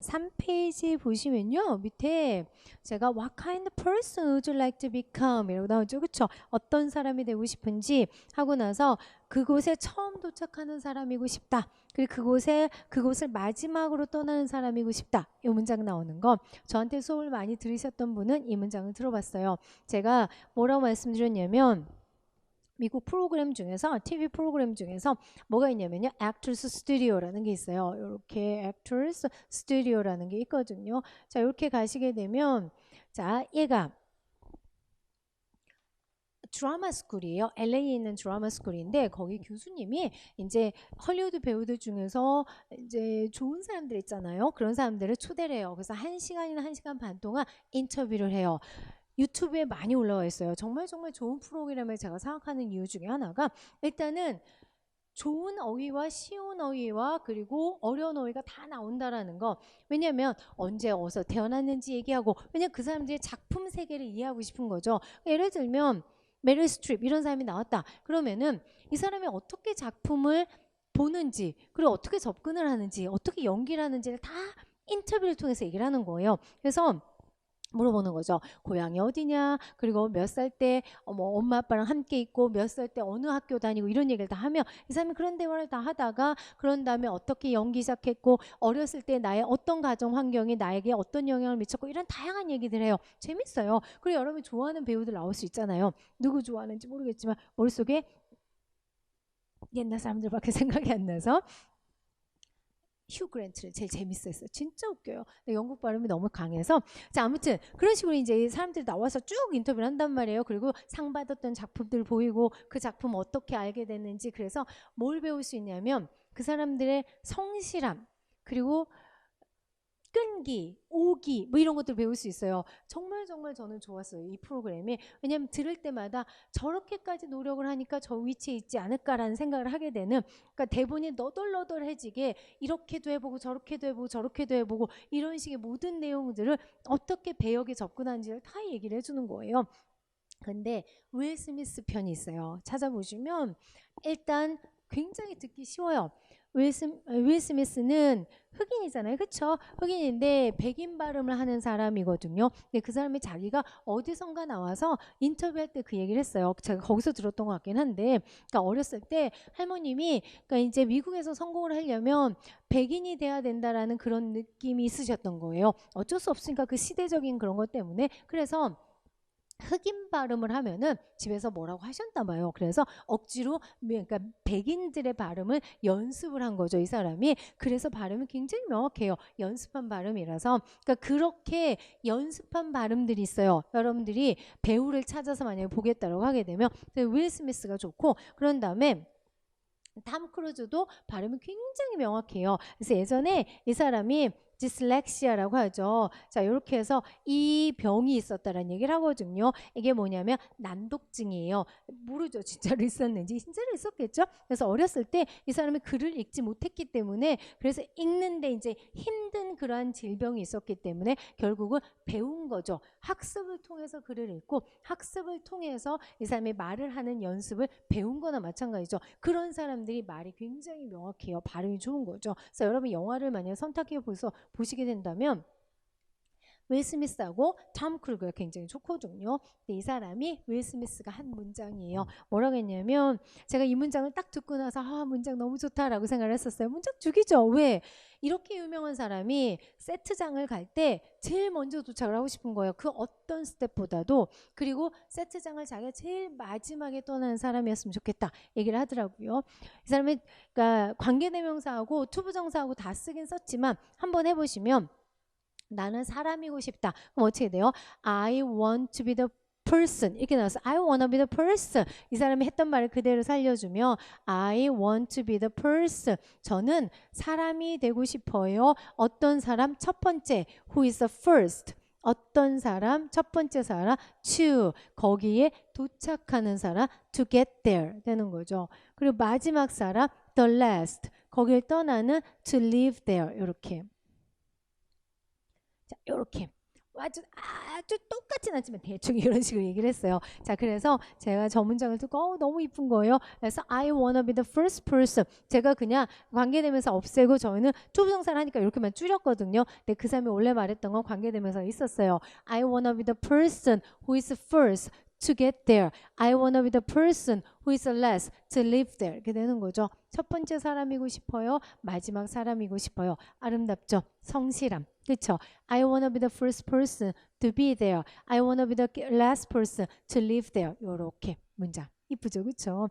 3페이지 보시면요. 밑에 제가 What kind of person would you like to become? 이라고 나오죠. 그쵸? 어떤 사람이 되고 싶은지 하고 나서 그곳에 처음 도착하는 사람이고 싶다. 그리고 그곳에 그곳을 마지막으로 떠나는 사람이고 싶다. 이 문장 나오는 거. 저한테 수업을 많이 들으셨던 분은 이 문장을 들어봤어요. 제가 뭐라고 말씀드렸냐면 미국 프로그램 중에서 TV 프로그램 중에서 뭐가 있냐면요. Actors Studio라는 게 있어요. 이렇게 Actors Studio라는 게 있거든요. 자, 이렇게 가시게 되면 자, 얘가 드라마 스쿨이에요. LA에 있는 드라마 스쿨인데 거기 교수님이 이제 헐리우드 배우들 중에서 이제 좋은 사람들 있잖아요. 그런 사람들을 초대를 해요. 그래서 한 시간이나 한 시간 반 동안 인터뷰를 해요. 유튜브에 많이 올라와 있어요. 정말 정말 좋은 프로그램을 제가 생각하는 이유 중에 하나가 일단은 좋은 어휘와 쉬운 어휘와 그리고 어려운 어휘가 다 나온다라는 거. 왜냐면 언제 어디서 태어났는지 얘기하고 왜냐면 그 사람들의 작품 세계를 이해하고 싶은 거죠. 예를 들면 메릴 스트립 이런 사람이 나왔다. 그러면은 이 사람이 어떻게 작품을 보는지 그리고 어떻게 접근을 하는지 어떻게 연기를 하는지를 다 인터뷰를 통해서 얘기를 하는 거예요. 그래서 물어보는 거죠. 고향이 어디냐? 그리고 몇 살 때 뭐 엄마 아빠랑 함께 있고 몇 살 때 어느 학교 다니고 이런 얘기를 다 하면 이 사람이 그런 대화를 다 하다가 그런 다음에 어떻게 연기 시작했고 어렸을 때 나의 어떤 가정 환경이 나에게 어떤 영향을 미쳤고 이런 다양한 얘기들 해요. 재밌어요. 그리고 여러분이 좋아하는 배우들 나올 수 있잖아요. 누구 좋아하는지 모르겠지만 머릿속에 옛날 사람들밖에 생각이 안 나서 휴 그랜트를 제일 재밌었어요. 진짜 웃겨요. 영국 발음이 너무 강해서 자 아무튼 그런 식으로 이제 사람들이 나와서 쭉 인터뷰를 한단 말이에요. 그리고 상 받았던 작품들 보이고 그 작품 어떻게 알게 됐는지 그래서 뭘 배울 수 있냐면 그 사람들의 성실함 그리고 끈기, 오기 뭐 이런 것들 배울 수 있어요. 정말 정말 저는 좋았어요. 이 프로그램이. 왜냐하면 들을 때마다 저렇게까지 노력을 하니까 저 위치에 있지 않을까라는 생각을 하게 되는 그러니까 대본이 너덜너덜해지게 이렇게도 해보고 저렇게도 해보고 저렇게도 해보고 이런 식의 모든 내용들을 어떻게 배역에 접근하는지를 다 얘기를 해주는 거예요. 근데 윌 스미스 편이 있어요. 찾아보시면 일단 굉장히 듣기 쉬워요. 윌, 스, 윌 스미스는 흑인이잖아요. 그쵸? 흑인인데 백인 발음을 하는 사람이거든요. 근데 그 사람이 자기가 어디선가 나와서 인터뷰할 때 그 얘기를 했어요. 제가 거기서 들었던 것 같긴 한데, 그러니까 어렸을 때 할머님이 그러니까 이제 미국에서 성공을 하려면 백인이 돼야 된다라는 그런 느낌이 있으셨던 거예요. 어쩔 수 없으니까 그 시대적인 그런 것 때문에. 그래서 흑인 발음을 하면은 집에서 뭐라고 하셨나 봐요. 그래서 억지로 그러니까 백인들의 발음을 연습을 한 거죠. 이 사람이. 그래서 발음이 굉장히 명확해요. 연습한 발음이라서. 그러니까 그렇게 연습한 발음들이 있어요. 여러분들이 배우를 찾아서 만약에 보겠다고 하게 되면 윌 스미스가 좋고 그런 다음에 탐 크루즈도 발음이 굉장히 명확해요. 그래서 예전에 이 사람이 디슬렉시아라고 하죠. 자, 이렇게 해서 이 병이 있었다라는 얘기를 하거든요. 이게 뭐냐면 난독증이에요. 모르죠. 진짜로 있었는지. 진짜로 있었겠죠? 그래서 어렸을 때 이 사람이 글을 읽지 못했기 때문에 그래서 읽는데 이제 힘든 그러한 질병이 있었기 때문에 결국은 배운 거죠. 학습을 통해서 글을 읽고 학습을 통해서 이 사람이 말을 하는 연습을 배운 거나 마찬가지죠. 그런 사람들이 말이 굉장히 명확해요. 발음이 좋은 거죠. 그래서 여러분 영화를 만약 선택해 보서 보시게 된다면 윌 스미스하고 톰 크루거가 굉장히 좋거든요. 근데 이 사람이 윌 스미스가 한 문장이에요. 뭐라고 했냐면 제가 이 문장을 딱 듣고 나서 아 문장 너무 좋다라고 생각을 했었어요. 문장 죽이죠. 왜? 이렇게 유명한 사람이 세트장을 갈 때 제일 먼저 도착을 하고 싶은 거예요. 그 어떤 스텝보다도 그리고 세트장을 자기가 제일 마지막에 떠나는 사람이었으면 좋겠다 얘기를 하더라고요. 이 사람이 그러니까 관계대명사하고 투부정사하고 다 쓰긴 썼지만 한번 해보시면 나는 사람이고 싶다. 그럼 어떻게 돼요? I want to be the person 이렇게 나와서 I want to be the person 이 사람이 했던 말을 그대로 살려주면 I want to be the person 저는 사람이 되고 싶어요. 어떤 사람? 첫 번째 Who is the first? 어떤 사람? 첫 번째 사람 to 거기에 도착하는 사람 to get there 되는 거죠. 그리고 마지막 사람 the last 거길 떠나는 to leave there 이렇게 자, 이렇게 아주 아주 똑같진 않지만 대충 이런 식으로 얘기를 했어요. 자, 그래서 제가 저 문장을 듣고 어, 너무 이쁜 거예요. 그래서 I wanna be the first person. 제가 그냥 관계되면서 없애고 저희는 투부정사를 하니까 이렇게만 줄였거든요. 근데 그 사람이 원래 말했던 건 관계되면서 있었어요. I wanna be the person who is first to get there. I wanna be the person who is last to live there. 이렇게 되는 거죠. 첫 번째 사람이고 싶어요. 마지막 사람이고 싶어요. 아름답죠? 성실함. 그렇죠? I wanna be the first person to be there. I wanna be the last person to live there. 요렇게 문장. 이쁘죠? 그렇죠?